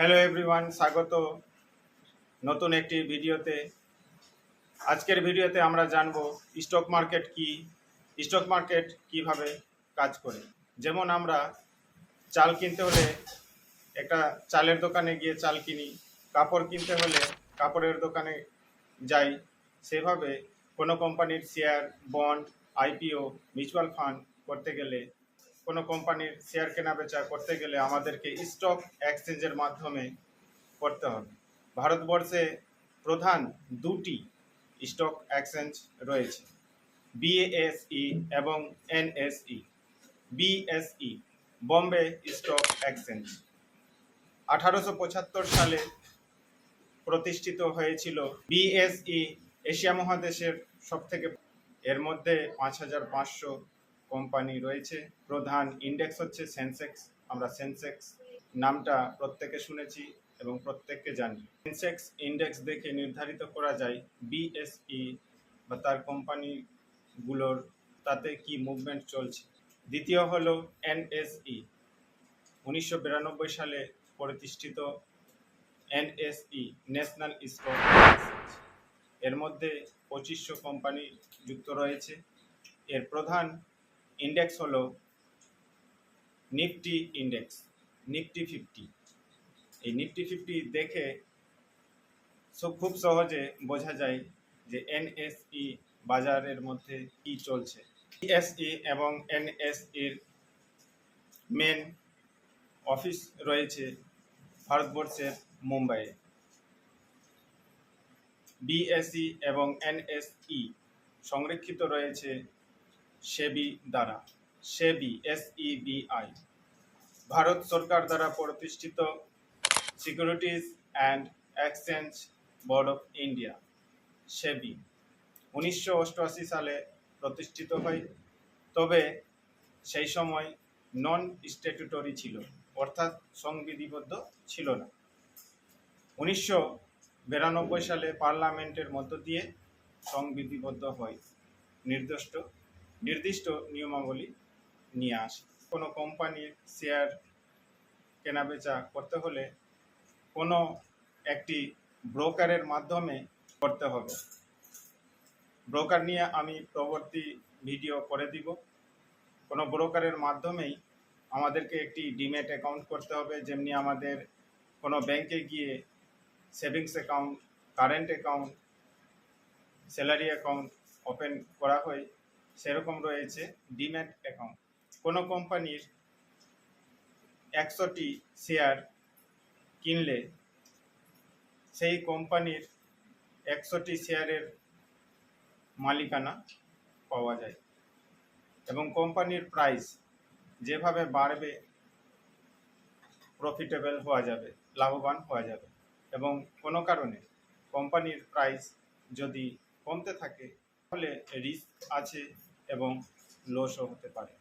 Hello everyone স্বাগত নতুন একটি ভিডিওতে। আজকের ভিডিওতে আমরা জানব স্টক মার্কেট কি স্টক মার্কেট কীভাবে কাজ করে। যেমন আমরা চাল কিনতে হলে একটা চালের দোকানে গিয়ে চাল কিনি, কাপড় কিনতে হলে কাপড়ের দোকানে যাই, সেভাবে কোনো কোম্পানির share bond IPO mutual fund করতে গেলে কোনো কোম্পানির শেয়ার কেনা বেচা করতে গেলে আমাদেরকে স্টক এক্সচেঞ্জের মাধ্যমে করতে হবে। ভারতবর্ষে প্রধান দুটি স্টক এক্সচেঞ্জ রয়েছে বিএসই এবং NSE BSE Bombay stock exchange আঠারোশো পঁচাত্তর সালে প্রতিষ্ঠিত হয়েছিল বিএসই এশিয়া মহাদেশের সবথেকে, এর মধ্যে পাঁচ হাজার পাঁচশো কোম্পানি রয়েছে। প্রধান ইন্ডেক্স হচ্ছে সেন্সেক্স আমরা সেন্সেক্স নামটা প্রত্যেকে শুনেছি এবং প্রত্যেককে জানি। সেন্সেক্স ইন্ডেক্স দেখে নির্ধারিত করা যায় বিএসই বা তার কোম্পানিগুলোর তাতে কি মুভমেন্ট চলছে। দ্বিতীয় হলো এনএসই উনিশশো বিরানব্বই সালে প্রতিষ্ঠিত এনএসই ন্যাশনাল স্টক এর মধ্যে পঁচিশশো কোম্পানি যুক্ত রয়েছে। এর প্রধান ইন্ডেক্স হলো নিফটি ইন্ডেক্স নিফটি ফিফটি এই নিফটি ফিফটি দেখে খুব সহজে বোঝা যায় যে এনএসই বাজারের মধ্যে কি চলছে। এসই এবং এনএসইর মেন অফিস রয়েছে ভারতবর্ষের মুম্বাইয়ে। বিএসই এবং এনএসই সংরক্ষিত রয়েছে সেবি দ্বারা, সেবি এস এসইবিআই ভারত সরকার দ্বারা প্রতিষ্ঠিত securities and exchange board of India SEBI. উনিশশো অষ্টআশি সালে প্রতিষ্ঠিত হয়। তবে সেই সময় নন স্ট্যাটুটরি ছিল, অর্থাৎ সংবিধিবদ্ধ ছিল না। উনিশশো বিরানব্বই সালে পার্লামেন্টের মধ্য দিয়ে সংবিধিবদ্ধ হয়, নির্দিষ্ট নির্দিষ্ট নিয়মাবলী নিয়ে আসে। কোনো কোম্পানির শেয়ার কেনাবেচা করতে হলে কোনো একটি ব্রোকারের মাধ্যমে করতে হবে। ব্রোকার নিয়ে আমি পরবর্তী ভিডিও করে দিব। কোনো ব্রোকারের মাধ্যমেই আমাদেরকে একটি ডিমেট অ্যাকাউন্ট করতে হবে, যেমনি আমাদের কোনো ব্যাংকে গিয়ে savings account, current account, salary account open করা হয়। সেরকম রয়েছে ডিম্যাট অ্যাকাউন্ট। কোনো কোম্পানির একশোটি শেয়ার কিনলে সেই কোম্পানির একশোটি শেয়ারের মালিকানা পাওয়া যায় এবং কোম্পানির প্রাইস যেভাবে বাড়বে প্রফিটেবল হওয়া যাবে, লাভবান হওয়া যাবে এবং কোনো কারণে কোম্পানির প্রাইস যদি কমতে থাকে, তাহলে রিস্ক আছে এবং লসও হতে পারে।